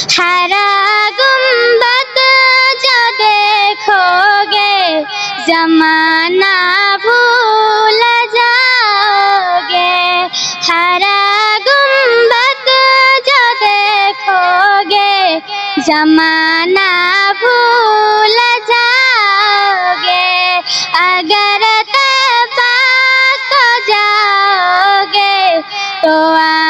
हरा गुम्बद जो जमाना भूल जाओगे हरा गुम्बद जो जमाना भूल जाओगे अगर तबा को जाओगे तो आ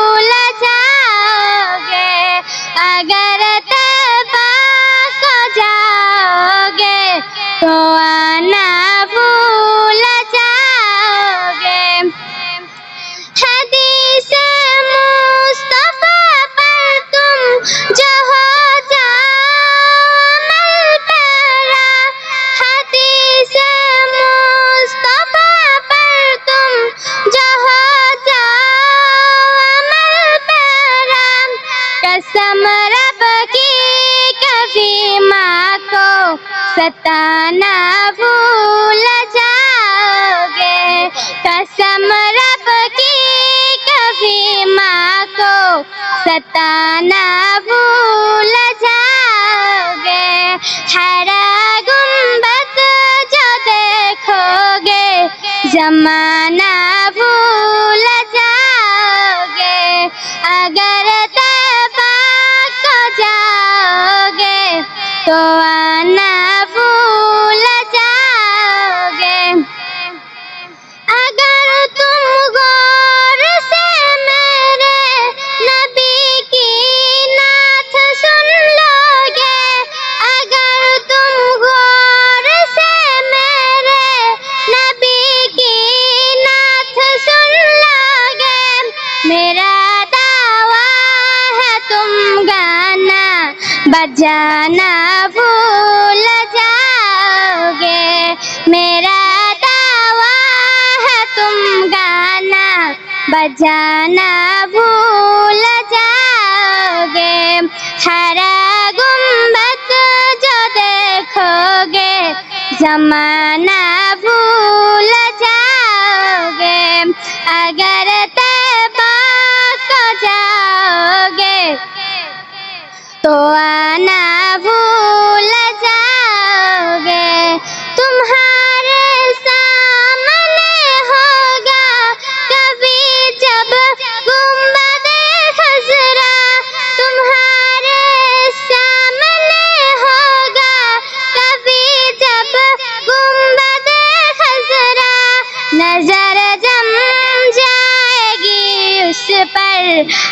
सताना भूल जाओगे, कसम रब की कभी माँ को सताना भूल जाओगे, हरा गुंबद जो देखोगे, जमाना भूल जाओगे। अगर तबा को जाओगे तो मेरा दावा है तुम गाना बजाना भूल जाओगे। मेरा दावा है तुम गाना बजाना भूल जाओगे। हरा गुंबद जो देखोगे, जमाना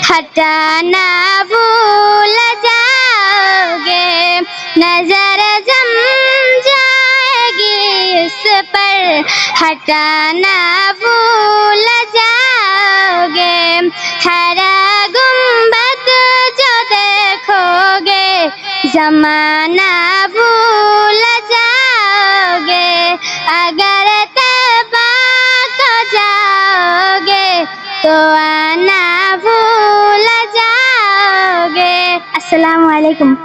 हटाना भूल जाओगे। नज़र जम जाएगी उस पर। हटाना भूल जाओगे। हरा गुंबद जो देखोगे, जमाना भूल जाओगे। अगर तबा को जाओगे तो आना भूल जाओगे अस्सलाम वालेकुम